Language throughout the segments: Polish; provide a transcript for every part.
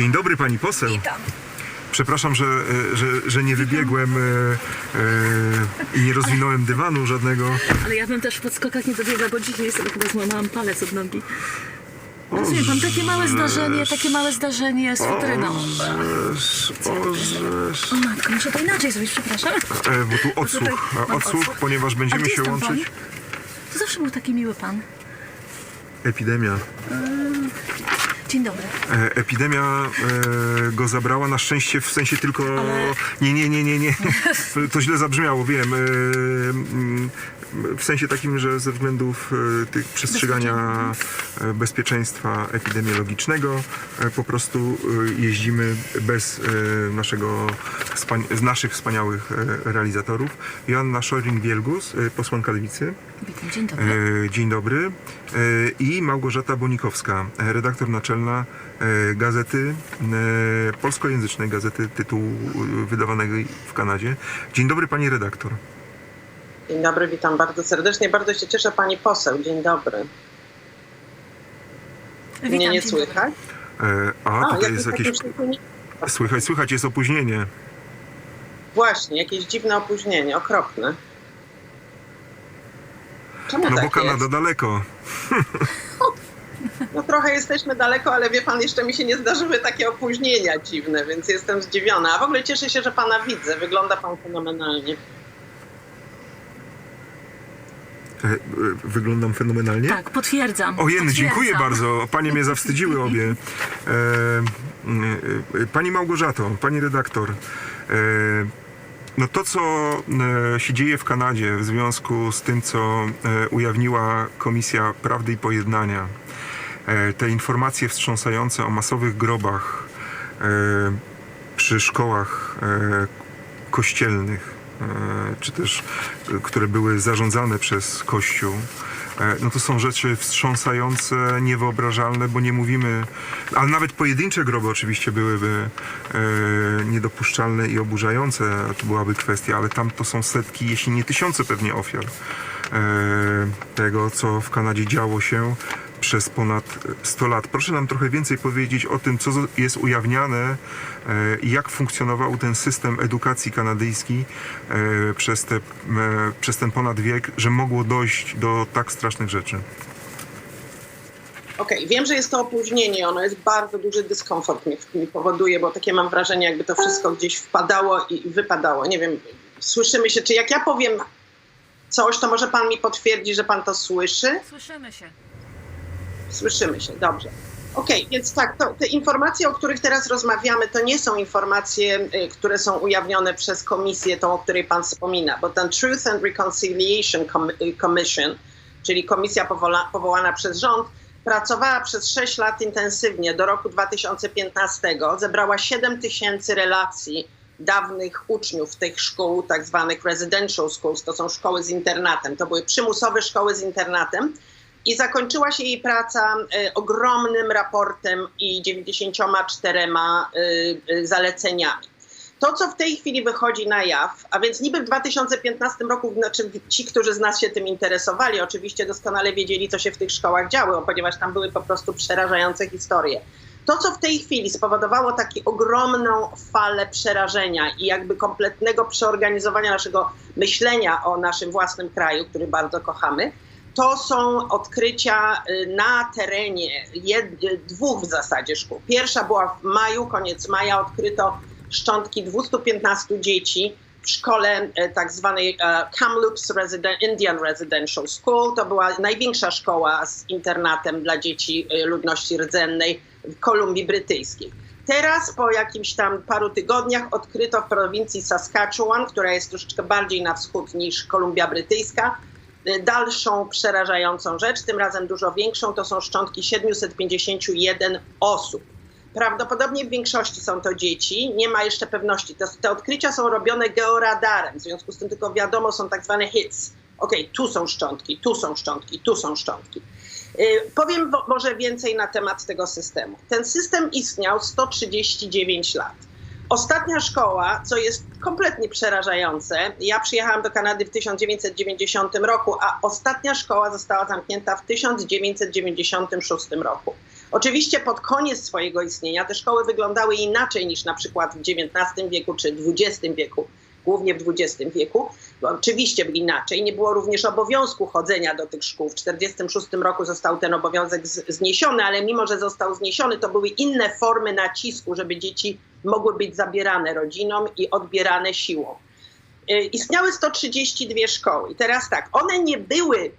Dzień dobry pani poseł. Witam. Przepraszam, że, e, że, że nie wybiegłem e, e, i nie rozwinąłem dywanu żadnego. Ale ja bym też w podskokach nie dobiegła, bo dzisiaj sobie chyba złamałam palec od nogi. Rozumie pan, takie małe zdarzenie, takie małe zdarzenie z futryną. O matko, muszę to inaczej zrobić, przepraszam. E, bo tu odsłuch, e, odsłuch, odsłuch. ponieważ będziemy się łączyć. pan? To zawsze był taki miły pan. Epidemia. Dzień dobry. E, epidemia e, go zabrała, na szczęście w sensie tylko... Ale- Nie, nie, nie, nie, nie. To źle zabrzmiało, wiem. E, w sensie takim, że ze względów e, tych przestrzegania e, bezpieczeństwa epidemiologicznego e, po prostu e, jeździmy bez e, naszego, z naszych wspaniałych e, realizatorów. Joanna Szorin-Wielgus, e, posłanka Lewicy. Witam, dzień dobry. E, Dzień dobry. E, I Małgorzata Bonikowska, redaktor naczelna e, gazety, polskojęzycznej gazety tytułu wydawanej w Kanadzie. Dzień dobry pani redaktor. Dzień dobry, witam bardzo serdecznie. Bardzo się cieszę pani poseł. Dzień dobry. Mnie Witam, nie dzień dobry. słychać? A, tutaj jest jakieś... jakieś... Słychać, słychać, jest opóźnienie. Właśnie, jakieś dziwne opóźnienie, okropne. Czemu No tak bo Kanada jest? daleko. No trochę jesteśmy daleko, ale wie pan, jeszcze mi się nie zdarzyły takie opóźnienia dziwne, więc jestem zdziwiona. A w ogóle cieszę się, że pana widzę. Wygląda pan fenomenalnie. E, e, Wyglądam fenomenalnie. Tak, potwierdzam. O Jen, potwierdzam. dziękuję bardzo. Panie mnie zawstydziły obie. E, e, pani Małgorzato, pani redaktor. E, no to, co e, się dzieje w Kanadzie w związku z tym, co e, ujawniła Komisja Prawdy i Pojednania, e, te informacje wstrząsające o masowych grobach przy szkołach kościelnych, czy też które były zarządzane przez Kościół, no to są rzeczy wstrząsające, niewyobrażalne, bo nie mówimy, ale nawet pojedyncze groby oczywiście byłyby e, niedopuszczalne i oburzające, to byłaby kwestia, ale tam to są setki, jeśli nie tysiące pewnie ofiar e, tego, co w Kanadzie działo się przez ponad 100 lat. Proszę nam trochę więcej powiedzieć o tym, co jest ujawniane e, i jak funkcjonował ten system edukacji kanadyjski e, przez, te, e, przez ten ponad wiek, że mogło dojść do tak strasznych rzeczy. Okej, wiem, że jest to opóźnienie, ono jest bardzo duży dyskomfort mi, mi powoduje, bo takie mam wrażenie, jakby to wszystko gdzieś wpadało i wypadało. Nie wiem, słyszymy się, czy jak ja powiem coś, to może pan mi potwierdzi, że pan to słyszy? Słyszymy się. Słyszymy się, dobrze. Okej, więc tak, to, te informacje, o których teraz rozmawiamy, to nie są informacje, y, które są ujawnione przez komisję, tą, o której pan wspomina, bo ten Truth and Reconciliation y, Commission, czyli komisja powołana przez rząd, pracowała przez 6 lat intensywnie. Do roku 2015, zebrała 7 tysięcy relacji dawnych uczniów tych szkół, tak zwanych residential schools, to są szkoły z internatem, to były przymusowe szkoły z internatem, i zakończyła się jej praca e, ogromnym raportem i 94 y, y, zaleceniami. To, co w tej chwili wychodzi na jaw, a więc niby w 2015 roku, znaczy ci, którzy z nas się tym interesowali, oczywiście doskonale wiedzieli, co się w tych szkołach działo, ponieważ tam były po prostu przerażające historie. To, co w tej chwili spowodowało taką ogromną falę przerażenia i jakby kompletnego przeorganizowania naszego myślenia o naszym własnym kraju, który bardzo kochamy, to są odkrycia y, na terenie jed, y, dwóch w zasadzie szkół. Pierwsza była w maju, koniec maja, odkryto szczątki 215 dzieci w szkole y, tak zwanej e, Kamloops Indian Residential School. To była największa szkoła z internatem dla dzieci y, ludności rdzennej w Kolumbii Brytyjskiej. Teraz po jakimś tam paru tygodniach odkryto w prowincji Saskatchewan, która jest troszeczkę bardziej na wschód niż Kolumbia Brytyjska, y, dalszą przerażającą rzecz, tym razem dużo większą, to są szczątki 751 osób. Prawdopodobnie w większości są to dzieci, nie ma jeszcze pewności. Te, te odkrycia są robione georadarem, w związku z tym tylko wiadomo, są tak zwane hits. Okej, tu są szczątki, tu są szczątki, tu są szczątki. Y, Powiem może więcej na temat tego systemu. Ten system istniał 139 lat. Ostatnia szkoła, co jest kompletnie przerażające, ja przyjechałam do Kanady w 1990 roku, a ostatnia szkoła została zamknięta w 1996 roku. Oczywiście pod koniec swojego istnienia te szkoły wyglądały inaczej niż na przykład w XIX wieku czy XX wieku, głównie w XX wieku. Oczywiście inaczej. Nie było również obowiązku chodzenia do tych szkół. W 1946 roku został ten obowiązek zniesiony, ale mimo, że został zniesiony, to były inne formy nacisku, żeby dzieci mogły być zabierane rodzinom i odbierane siłą. Y, Istniały 132 szkoły. I teraz tak, one nie były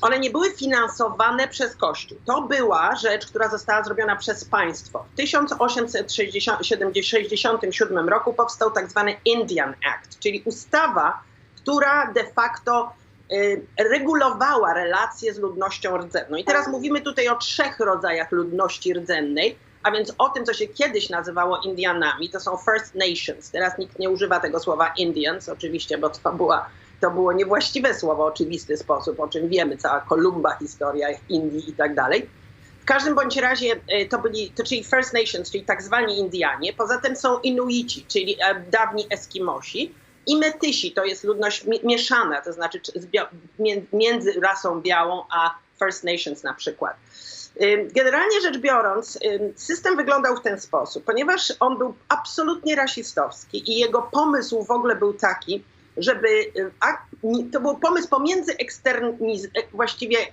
one nie były finansowane przez Kościół. To była rzecz, która została zrobiona przez państwo. W 1867 roku powstał tak zwany Indian Act, czyli ustawa, która de facto y, regulowała relacje z ludnością rdzenną. I teraz mówimy tutaj o trzech rodzajach ludności rdzennej, a więc o tym, co się kiedyś nazywało Indianami, to są First Nations. Teraz nikt nie używa tego słowa Indians, oczywiście, bo to była to było niewłaściwe słowo oczywisty sposób, o czym wiemy, cała Kolumba, historia Indii i tak dalej. W każdym bądź razie e, to byli, to czyli First Nations, czyli tak zwani Indianie. Poza tym są Inuici, czyli e, dawni Eskimosi. I Metysi to jest ludność mi- mieszana, to znaczy między rasą białą a First Nations na przykład. Ym, Generalnie rzecz biorąc, system wyglądał w ten sposób, ponieważ on był absolutnie rasistowski i jego pomysł w ogóle był taki, żeby ni- to był pomysł pomiędzy e, właściwie e,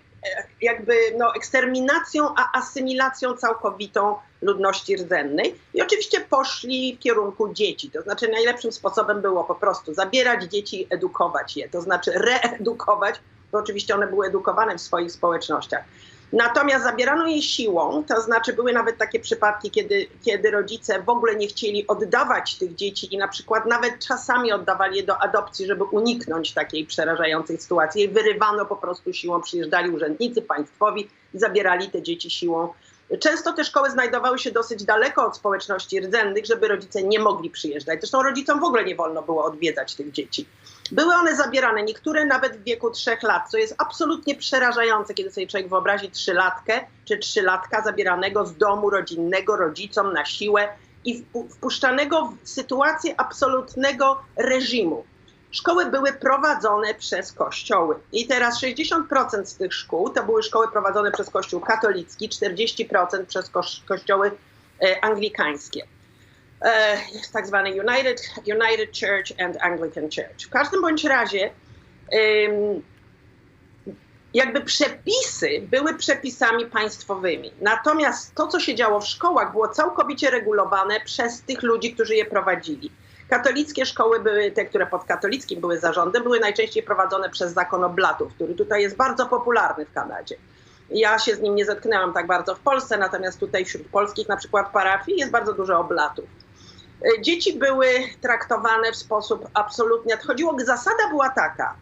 jakby no, eksterminacją a asymilacją całkowitą ludności rdzennej. I oczywiście poszli w kierunku dzieci. To znaczy najlepszym sposobem było po prostu zabierać dzieci edukować je, to znaczy reedukować, bo oczywiście one były edukowane w swoich społecznościach. Natomiast zabierano je siłą, to znaczy były nawet takie przypadki, kiedy, kiedy rodzice w ogóle nie chcieli oddawać tych dzieci i na przykład nawet czasami oddawali je do adopcji, żeby uniknąć takiej przerażającej sytuacji. Wyrywano po prostu siłą, przyjeżdżali urzędnicy państwowi zabierali te dzieci siłą. Często te szkoły znajdowały się dosyć daleko od społeczności rdzennych, żeby rodzice nie mogli przyjeżdżać. Zresztą rodzicom w ogóle nie wolno było odwiedzać tych dzieci. Były one zabierane, niektóre nawet w wieku trzech lat, co jest absolutnie przerażające, kiedy sobie człowiek wyobrazi trzylatkę czy trzylatka zabieranego z domu rodzinnego rodzicom na siłę i wpu- wpuszczanego w sytuację absolutnego reżimu. Szkoły były prowadzone przez kościoły. I teraz 60% z tych szkół to były szkoły prowadzone przez Kościół katolicki, 40% przez koś- kościoły e, anglikańskie tak zwany United, United Church and Anglican Church. W każdym bądź razie jakby przepisy były przepisami państwowymi. Natomiast to, co się działo w szkołach, było całkowicie regulowane przez tych ludzi, którzy je prowadzili. Katolickie szkoły były, te, które pod katolickim były zarządem, były najczęściej prowadzone przez zakon oblatów, który tutaj jest bardzo popularny w Kanadzie. Ja się z nim nie zetknęłam tak bardzo w Polsce, natomiast tutaj wśród polskich na przykład parafii jest bardzo dużo oblatów. E, Dzieci były traktowane w sposób absolutnie. Chodziło, zasada była taka: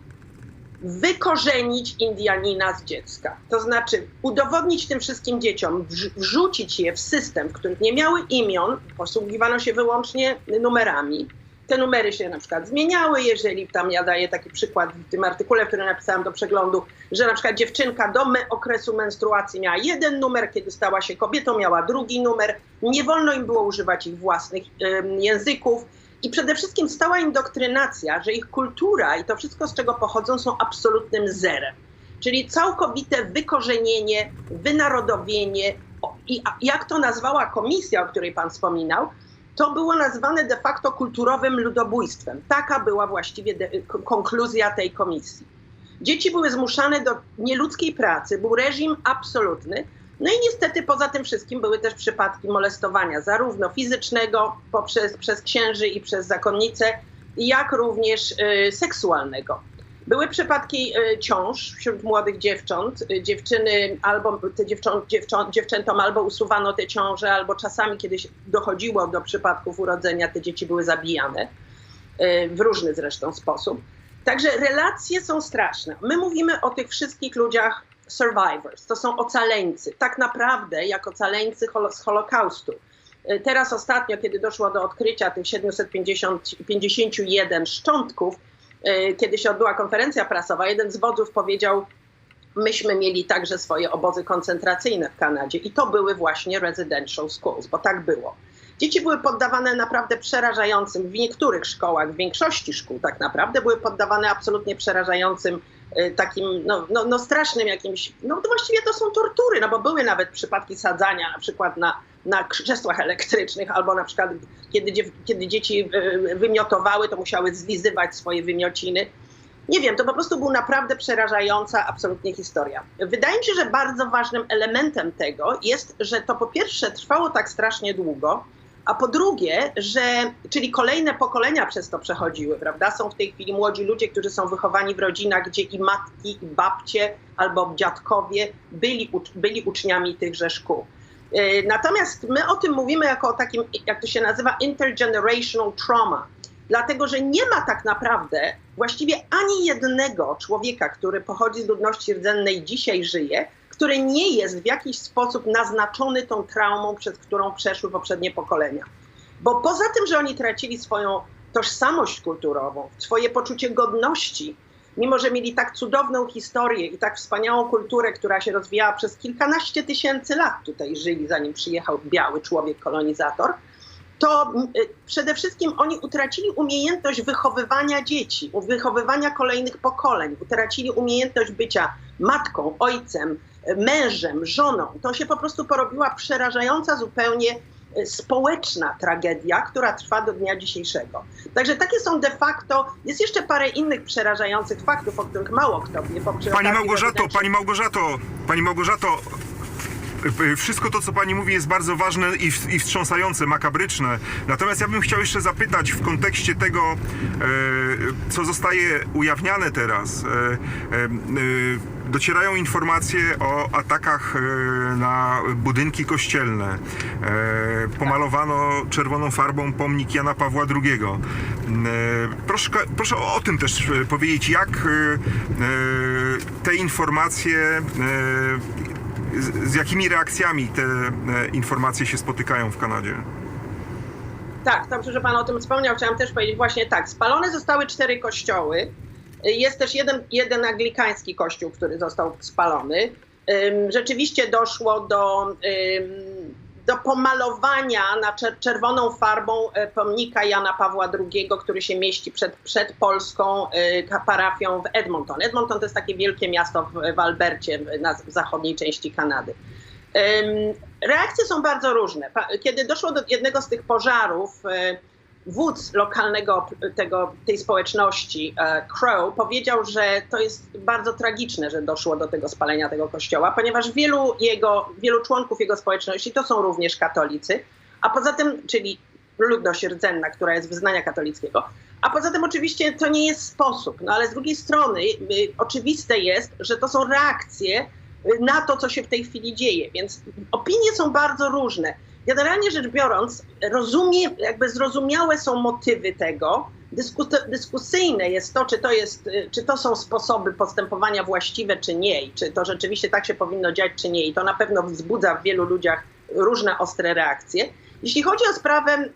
wykorzenić Indianina z dziecka. To znaczy udowodnić tym wszystkim dzieciom, wrz- wrzucić je w system, w którym nie miały imion, posługiwano się wyłącznie numerami. Te numery się na przykład zmieniały, jeżeli tam ja daję taki przykład w tym artykule, który napisałam do przeglądu, że na przykład dziewczynka do me- okresu menstruacji miała jeden numer, kiedy stała się kobietą, miała drugi numer. Nie wolno im było używać ich własnych em, języków. I przede wszystkim stała indoktrynacja, że ich kultura i to wszystko, z czego pochodzą, są absolutnym zerem. Czyli całkowite wykorzenienie, wynarodowienie. I jak to nazwała komisja, o której pan wspominał, to było nazwane de facto kulturowym ludobójstwem. Taka była właściwie konkluzja tej komisji. Dzieci były zmuszane do nieludzkiej pracy, był reżim absolutny. No i niestety poza tym wszystkim były też przypadki molestowania, zarówno fizycznego poprzez przez księży i przez zakonnice, jak również y, seksualnego. Były przypadki y, ciąż wśród młodych dziewcząt. Y, dziewczyny albo te dziewczą, dziewczą, dziewczętom albo usuwano te ciąże, albo czasami kiedyś dochodziło do przypadków urodzenia, te dzieci były zabijane y, w różny zresztą sposób. Także relacje są straszne. My mówimy o tych wszystkich ludziach survivors, to są ocaleńcy. Tak naprawdę jak ocaleńcy z Holokaustu. Teraz ostatnio, kiedy doszło do odkrycia tych 751 szczątków, kiedy się odbyła konferencja prasowa, jeden z wodzów powiedział, myśmy mieli także swoje obozy koncentracyjne w Kanadzie i to były właśnie residential schools, bo tak było. Dzieci były poddawane naprawdę przerażającym, w niektórych szkołach, w większości szkół tak naprawdę były poddawane absolutnie przerażającym takim no, no, no strasznym jakimś, no to właściwie to są tortury, no bo były nawet przypadki sadzania na przykład na, na krzesłach elektrycznych albo na przykład kiedy, kiedy dzieci y, wymiotowały, to musiały zlizywać swoje wymiociny. Nie wiem, to po prostu była naprawdę przerażająca absolutnie historia. Wydaje mi się, że bardzo ważnym elementem tego jest, że to po pierwsze trwało tak strasznie długo, a po drugie, że, czyli kolejne pokolenia przez to przechodziły, prawda? Są w tej chwili młodzi ludzie, którzy są wychowani w rodzinach, gdzie i matki, i babcie albo dziadkowie byli, byli uczniami tychże szkół. Yy, Natomiast my o tym mówimy jako o takim, jak to się nazywa, intergenerational trauma. Dlatego, że nie ma tak naprawdę właściwie ani jednego człowieka, który pochodzi z ludności rdzennej dzisiaj żyje, który nie jest w jakiś sposób naznaczony tą traumą, przez którą przeszły poprzednie pokolenia. Bo poza tym, że oni tracili swoją tożsamość kulturową, swoje poczucie godności, mimo że mieli tak cudowną historię i tak wspaniałą kulturę, która się rozwijała przez kilkanaście tysięcy lat tutaj żyli, zanim przyjechał biały człowiek kolonizator, to y, przede wszystkim oni utracili umiejętność wychowywania dzieci, wychowywania kolejnych pokoleń, utracili umiejętność bycia matką, ojcem, mężem, żoną. To się po prostu porobiła przerażająca zupełnie y, społeczna tragedia, która trwa do dnia dzisiejszego. Także takie są de facto, jest jeszcze parę innych przerażających faktów, o których mało kto wie. Pani Małgorzato, rezydenci- pani Małgorzato, pani Małgorzato, y, wszystko to, co pani mówi, jest bardzo ważne i, i wstrząsające, makabryczne. Natomiast ja bym chciał jeszcze zapytać w kontekście tego, e, co zostaje ujawniane teraz. E, e, e, docierają informacje o atakach e, na budynki kościelne. E, pomalowano czerwoną farbą pomnik Jana Pawła II. E, proszę, proszę o, tym też powiedzieć, jak te informacje z, jakimi reakcjami te informacje się spotykają w Kanadzie? Tak, dobrze, że Pan o tym wspomniał. Chciałam też powiedzieć właśnie tak. Spalone zostały cztery kościoły. Jest też jeden, jeden anglikański kościół, który został spalony. Rzeczywiście doszło do, do pomalowania na czer- czerwoną farbą e, pomnika Jana Pawła II, który się mieści przed, przed polską e, parafią w Edmonton. Edmonton to jest takie wielkie miasto w, Albercie, na zachodniej części Kanady. Reakcje są bardzo różne. Kiedy doszło do jednego z tych pożarów, e, wódz lokalnego tego, tej społeczności, e, Crow, powiedział, że to jest bardzo tragiczne, że doszło do tego spalenia tego kościoła, ponieważ wielu jego, wielu członków jego społeczności to są również katolicy, a poza tym, czyli ludność rdzenna, która jest wyznania katolickiego. A poza tym oczywiście to nie jest sposób, no ale z drugiej strony y, oczywiste jest, że to są reakcje y, na to, co się w tej chwili dzieje, więc opinie są bardzo różne. Generalnie rzecz biorąc, rozumie, jakby zrozumiałe są motywy tego. Dysku- dyskusyjne jest to czy, to jest, y, czy to są sposoby postępowania właściwe, czy nie, i czy to rzeczywiście tak się powinno dziać, czy nie. I to na pewno wzbudza w wielu ludziach różne ostre reakcje. Jeśli chodzi o sprawę ym,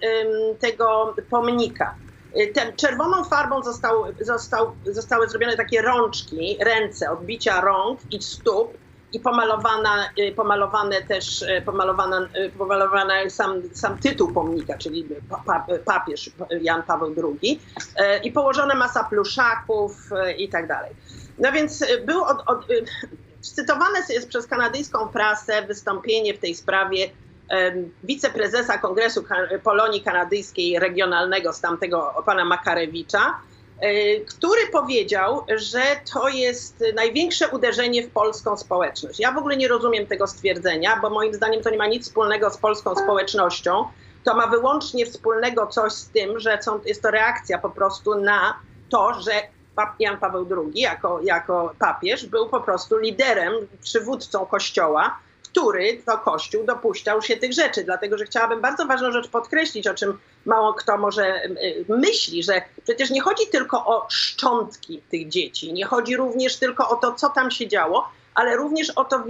tego pomnika, y, ten czerwoną farbą został, został, zostały zrobione takie rączki, ręce, odbicia rąk i stóp i pomalowana, y, pomalowane też, y, pomalowana, y, pomalowana sam, sam tytuł pomnika, czyli pa, pa, papież Jan Paweł II i położona masa pluszaków i tak dalej. No więc był od, od, cytowane jest przez kanadyjską prasę wystąpienie w tej sprawie wiceprezesa Kongresu Polonii Kanadyjskiej Regionalnego z tamtego pana Makarewicza, który powiedział, że to jest największe uderzenie w polską społeczność. Ja w ogóle nie rozumiem tego stwierdzenia, bo moim zdaniem to nie ma nic wspólnego z polską społecznością. To ma wyłącznie wspólnego coś z tym, że są, jest to reakcja po prostu na to, że Jan Paweł II jako, jako papież był po prostu liderem, przywódcą kościoła, który to kościół dopuszczał się tych rzeczy. Dlatego, że chciałabym bardzo ważną rzecz podkreślić, o czym mało kto może y, myśli, że przecież nie chodzi tylko o szczątki tych dzieci, nie chodzi również tylko o to, co tam się działo, ale również o to,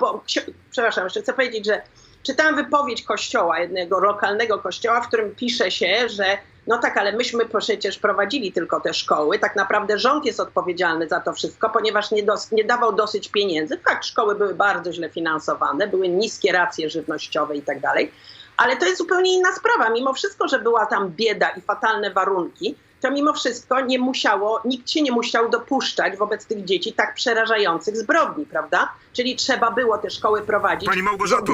bo, przepraszam, jeszcze chcę powiedzieć, że czytałam wypowiedź kościoła, jednego lokalnego kościoła, w którym pisze się, że no tak, ale myśmy przecież prowadzili tylko te szkoły. Tak naprawdę rząd jest odpowiedzialny za to wszystko, ponieważ nie, dos- nie dawał dosyć pieniędzy. Fakt, szkoły były bardzo źle finansowane, były niskie racje żywnościowe i tak dalej. Ale to jest zupełnie inna sprawa. Mimo wszystko, że była tam bieda i fatalne warunki, to mimo wszystko nie musiało, nikt się nie musiał dopuszczać wobec tych dzieci tak przerażających zbrodni, prawda? Czyli trzeba było te szkoły prowadzić. Pani Małgorzato.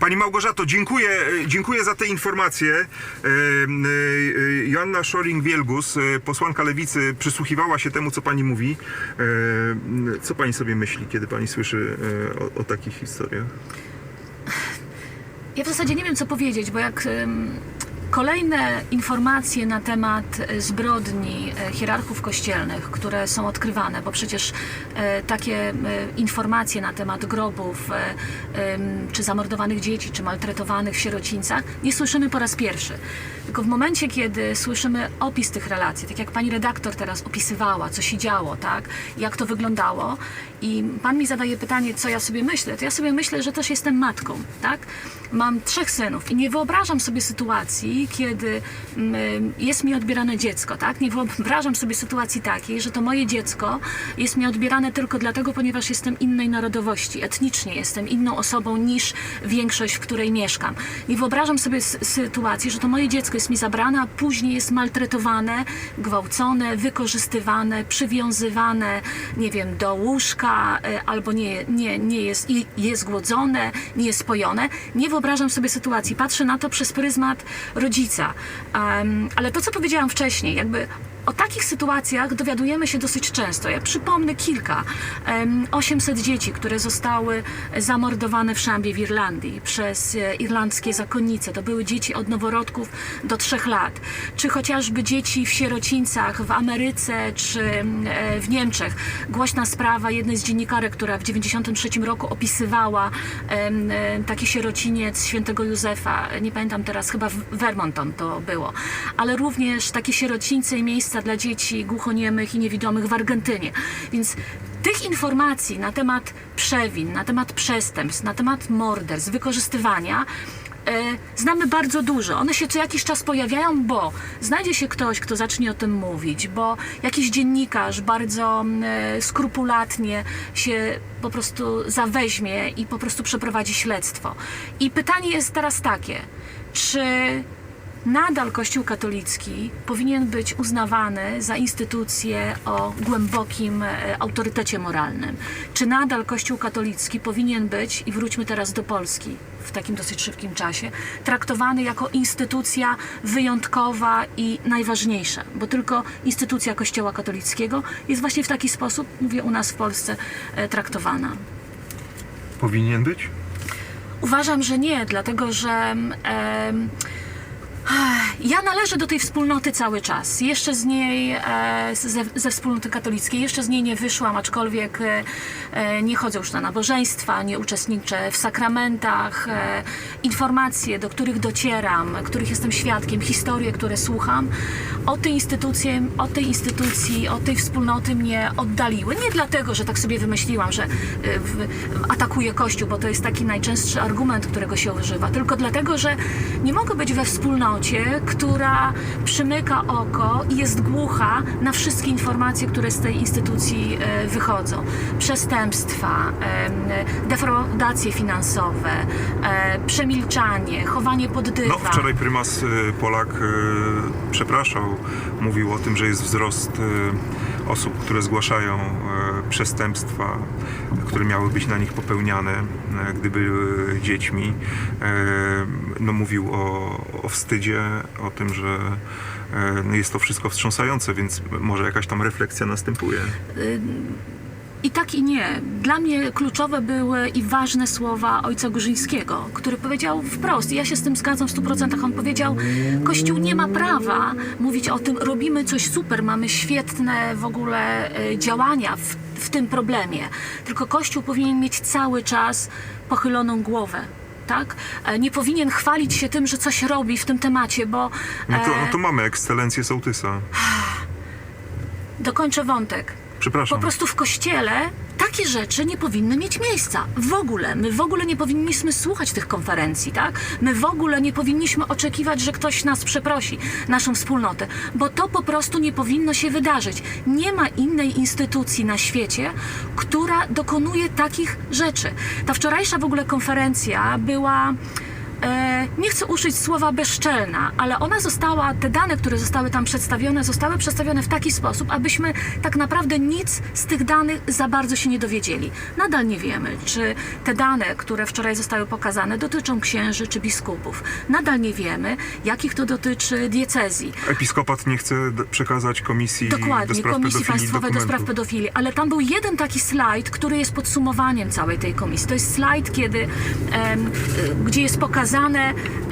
Pani Małgorzato, dziękuję, e, dziękuję za te informacje. E, e, Joanna Szoring-Wielgus, posłanka Lewicy, przysłuchiwała się temu, co pani mówi. Co pani sobie myśli, kiedy pani słyszy o, o takich historiach? Ja w zasadzie nie wiem, co powiedzieć, bo jak kolejne informacje na temat e, zbrodni e, hierarchów kościelnych, które są odkrywane, bo przecież e, takie informacje na temat grobów, czy zamordowanych dzieci, czy maltretowanych w sierocińcach, nie słyszymy po raz pierwszy. Tylko w momencie, kiedy słyszymy opis tych relacji, tak jak pani redaktor teraz opisywała, co się działo, tak, jak to wyglądało, i pan mi zadaje pytanie, co ja sobie myślę, to ja sobie myślę, że też jestem matką, tak? Mam trzech synów i nie wyobrażam sobie sytuacji, kiedy mm, jest mi odbierane dziecko, tak? Nie wyobrażam sobie sytuacji takiej, że to moje dziecko jest mi odbierane tylko dlatego, ponieważ jestem innej narodowości, etnicznie jestem inną osobą niż większość, w której mieszkam. Nie wyobrażam sobie sytuacji, że to moje dziecko jest mi zabrane, a później jest maltretowane, gwałcone, wykorzystywane, przywiązywane, nie wiem, do łóżka, e, albo nie, nie, nie jest, jest głodzone, nie jest spojone. Nie wyobrażam sobie sytuacji. Patrzę na to przez pryzmat rodzica. Em, ale to, co powiedziałam wcześniej, jakby o takich sytuacjach dowiadujemy się dosyć często. Ja przypomnę kilka. Em, 800 dzieci, które zostały zamordowane w Szambie w Irlandii przez e, irlandzkie zakonnice. To były dzieci od noworodków do trzech lat. Czy chociażby dzieci w sierocińcach w Ameryce czy e, w Niemczech. Głośna sprawa jednej z dziennikarek, która w 1993 roku opisywała e, taki sierociniec świętego Józefa. Nie pamiętam teraz, chyba w Vermonton to było. Ale również takie sierocińce i miejsca dla dzieci głuchoniemych i niewidomych w Argentynie. Więc tych informacji na temat przewin, na temat przestępstw, na temat morderstw, wykorzystywania e, znamy bardzo dużo. One się co jakiś czas pojawiają, bo znajdzie się ktoś, kto zacznie o tym mówić, bo jakiś dziennikarz bardzo mm, e, skrupulatnie się po prostu zaweźmie i po prostu przeprowadzi śledztwo. I pytanie jest teraz takie, czy nadal Kościół katolicki powinien być uznawany za instytucję o głębokim e, autorytecie moralnym? Czy nadal Kościół katolicki powinien być, i wróćmy teraz do Polski w takim dosyć szybkim czasie, traktowany jako instytucja wyjątkowa i najważniejsza? Bo tylko instytucja Kościoła katolickiego jest właśnie w taki sposób, mówię u nas w Polsce, e, traktowana. Powinien być? Uważam, że nie, dlatego że ja należę do tej wspólnoty cały czas. Jeszcze z niej, e, ze, ze wspólnoty katolickiej, jeszcze z niej nie wyszłam, aczkolwiek e, e, nie chodzę już na nabożeństwa, nie uczestniczę w sakramentach. Informacje, do których docieram, których jestem świadkiem, historie, które słucham, o tej instytucji, o tej instytucji, o tej wspólnoty mnie oddaliły. Nie dlatego, że tak sobie wymyśliłam, że atakuję Kościół, bo to jest taki najczęstszy argument, którego się używa, tylko dlatego, że nie mogę być we wspólnocie, która przymyka oko i jest głucha na wszystkie informacje, które z tej instytucji e, wychodzą. Przestępstwa, defraudacje finansowe, e, przemilczanie, chowanie pod dywan. No, wczoraj prymas y, Polak przepraszał, mówił o tym, że jest wzrost osób, które zgłaszają przestępstwa, które miały być na nich popełniane, y, gdy były dziećmi. Y, No, mówił o, o wstydzie, o tym, że jest to wszystko wstrząsające, więc może jakaś tam refleksja następuje. I tak i nie. Dla mnie kluczowe były i ważne słowa ojca Górzyńskiego, który powiedział wprost, ja się z tym zgadzam w 100%, on powiedział, Kościół nie ma prawa mówić o tym, robimy coś super, mamy świetne w ogóle e, działania w, w tym problemie, tylko Kościół powinien mieć cały czas pochyloną głowę. Tak? E, Nie powinien chwalić się tym, że coś robi w tym temacie, bo No to, e, no to mamy ekscelencję sołtysa. dokończę wątek. Przepraszam. Po prostu w kościele takie rzeczy nie powinny mieć miejsca. W ogóle. My w ogóle nie powinniśmy słuchać tych konferencji, tak? My w ogóle nie powinniśmy oczekiwać, że ktoś nas przeprosi, naszą wspólnotę, bo to po prostu nie powinno się wydarzyć. Nie ma innej instytucji na świecie, która dokonuje takich rzeczy. Ta wczorajsza w ogóle konferencja była nie chcę użyć słowa bezczelna, ale ona została, te dane, które zostały tam przedstawione, zostały przedstawione w taki sposób, abyśmy tak naprawdę nic z tych danych za bardzo się nie dowiedzieli. Nadal nie wiemy, czy te dane, które wczoraj zostały pokazane, dotyczą księży czy biskupów. Nadal nie wiemy, jakich to dotyczy diecezji. Episkopat nie chce przekazać komisji do Dokładnie, spraw Komisji Państwowej do spraw pedofilii, ale tam był jeden taki slajd, który jest podsumowaniem całej tej komisji. To jest slajd, kiedy, em, y, gdzie jest pokazane,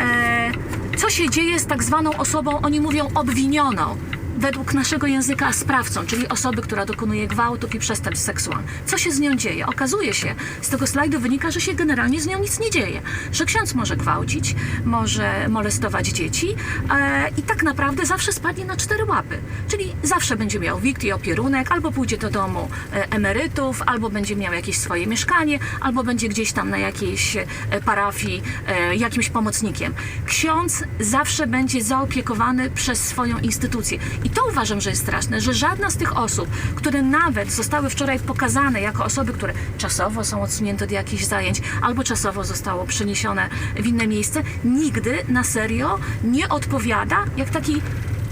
e, co się dzieje z tak zwaną osobą, oni mówią obwinioną. Według naszego języka sprawcą, czyli osoby, która dokonuje gwałtów i przestępstw seksualnych. Co się z nią dzieje? Okazuje się, z tego slajdu wynika, że się generalnie z nią nic nie dzieje. Że ksiądz może gwałcić, może molestować dzieci e, i tak naprawdę zawsze spadnie na cztery łapy. Czyli zawsze będzie miał wikt i opierunek, albo pójdzie do domu e, emerytów, albo będzie miał jakieś swoje mieszkanie, albo będzie gdzieś tam na jakiejś e, parafii e, jakimś pomocnikiem. Ksiądz zawsze będzie zaopiekowany przez swoją instytucję. I to uważam, że jest straszne, że żadna z tych osób, które nawet zostały wczoraj pokazane jako osoby, które czasowo są odsunięte od jakichś zajęć, albo czasowo zostało przeniesione w inne miejsce, nigdy na serio nie odpowiada jak taki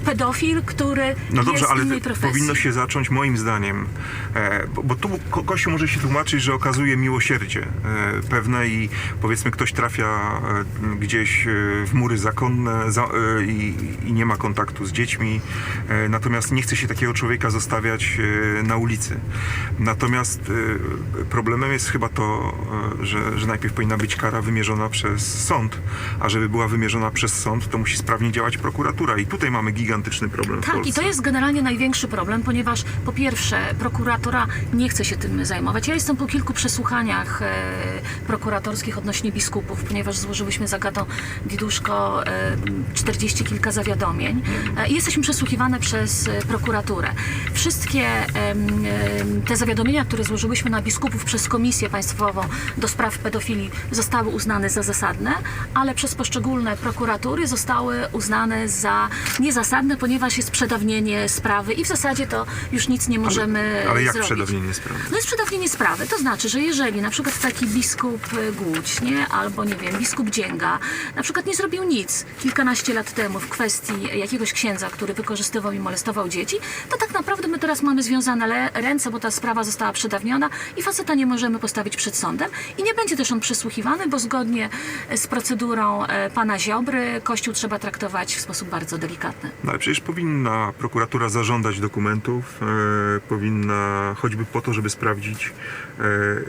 pedofil, który No dobrze, jest ale innej profesji. powinno się zacząć moim zdaniem, e, bo, bo tu ko- Kościół może się tłumaczyć, że okazuje miłosierdzie e, pewne i powiedzmy ktoś trafia e, gdzieś e, w mury zakonne za, e, i, i nie ma kontaktu z dziećmi, e, natomiast nie chce się takiego człowieka zostawiać na ulicy. Natomiast problemem jest chyba to, że, że najpierw powinna być kara wymierzona przez sąd, a żeby była wymierzona przez sąd, to musi sprawnie działać prokuratura i tutaj mamy gigantyczny problem w Tak, Polsce. i to jest generalnie największy problem, ponieważ po pierwsze prokuratora nie chce się tym zajmować. Ja jestem po kilku przesłuchaniach e, prokuratorskich odnośnie biskupów, ponieważ złożyłyśmy z Agatą Diduszko e, 40 kilka zawiadomień e, i jesteśmy przesłuchiwane przez e, prokuraturę. Wszystkie em, em, te zawiadomienia, które złożyłyśmy na biskupów przez Komisję Państwową do spraw pedofilii zostały uznane za zasadne, ale przez poszczególne prokuratury zostały uznane za niezasadne, ponieważ jest przedawnienie sprawy i w zasadzie to już nic nie możemy Ale jak zrobić. przedawnienie sprawy? No jest przedawnienie sprawy. To znaczy, że jeżeli na przykład taki biskup y, Głódź, nie, albo nie wiem, biskup Dzięga, na przykład nie zrobił nic kilkanaście lat temu w kwestii jakiegoś księdza, który wykorzystywał i molestował dzieci, to tak naprawdę my teraz mamy związane ręce, bo ta sprawa została przedawniona i faceta nie możemy postawić przed sądem i nie będzie też on przesłuchiwany, bo zgodnie z procedurą e, pana Ziobry Kościół trzeba traktować w sposób bardzo delikatny. No ale przecież powinna prokuratura zażądać dokumentów, e, powinna choćby po to, żeby sprawdzić,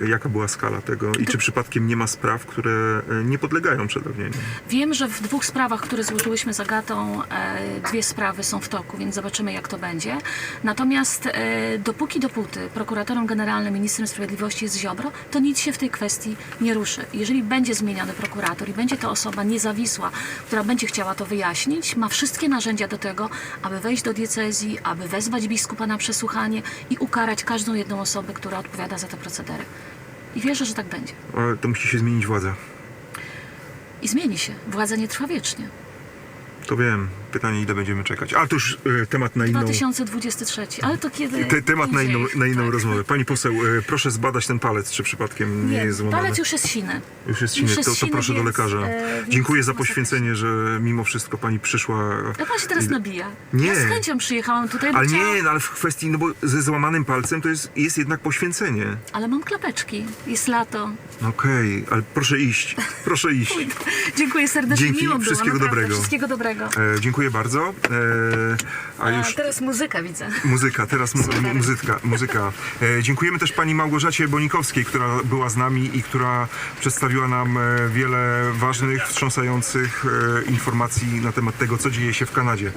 e, jaka była skala tego i czy przypadkiem nie ma spraw, które e, nie podlegają przedawnieniu. Wiem, że w dwóch sprawach, które złożyłyśmy z Agatą, e, dwie sprawy są w toku, więc zobaczymy, jak to będzie. Natomiast e, dopóki dopóty prokuratorem generalnym, ministrem sprawiedliwości jest Ziobro, to nic się w tej kwestii nie ruszy. Jeżeli będzie zmieniony prokurator i będzie to osoba niezawisła, która będzie chciała to wyjaśnić, ma wszystkie narzędzia do tego, aby wejść do diecezji, aby wezwać biskupa na przesłuchanie i ukarać każdą jedną osobę, która odpowiada za te procedery. I wierzę, że tak będzie. Ale to musi się zmienić władza. I zmieni się. Władza nie trwa wiecznie. To wiem. Pytanie, ile będziemy czekać. Ale to już e, temat na inną... 2023, ale to kiedy. Te, temat na inną, na inną Tak. rozmowę. Pani poseł, e, proszę zbadać ten palec, czy przypadkiem nie, Nie, jest złamany. palec już jest siny. Już jest jest to, to proszę do więc, lekarza. e, Dziękuję za poświęcenie, że mimo wszystko pani przyszła. A pan się teraz nabija. Nie. Ja z chęcią przyjechałam tutaj, Ale chciałam, nie, no ale w kwestii, no bo ze złamanym palcem to jest, jest jednak poświęcenie. ale mam klapeczki. Jest lato. Okej, ale proszę iść, proszę iść. Dziękuję serdecznie. Dzięki, miło było, wszystkiego naprawdę. dobrego. Wszystkiego dobrego. E, dziękuję bardzo. E, a A już teraz muzyka widzę. muzyka, teraz mu, mu, muzyka. muzyka. E, dziękujemy też pani Małgorzacie Bonikowskiej, która była z nami i która przedstawiła nam e, wiele ważnych, wstrząsających informacji na temat tego, co dzieje się w Kanadzie.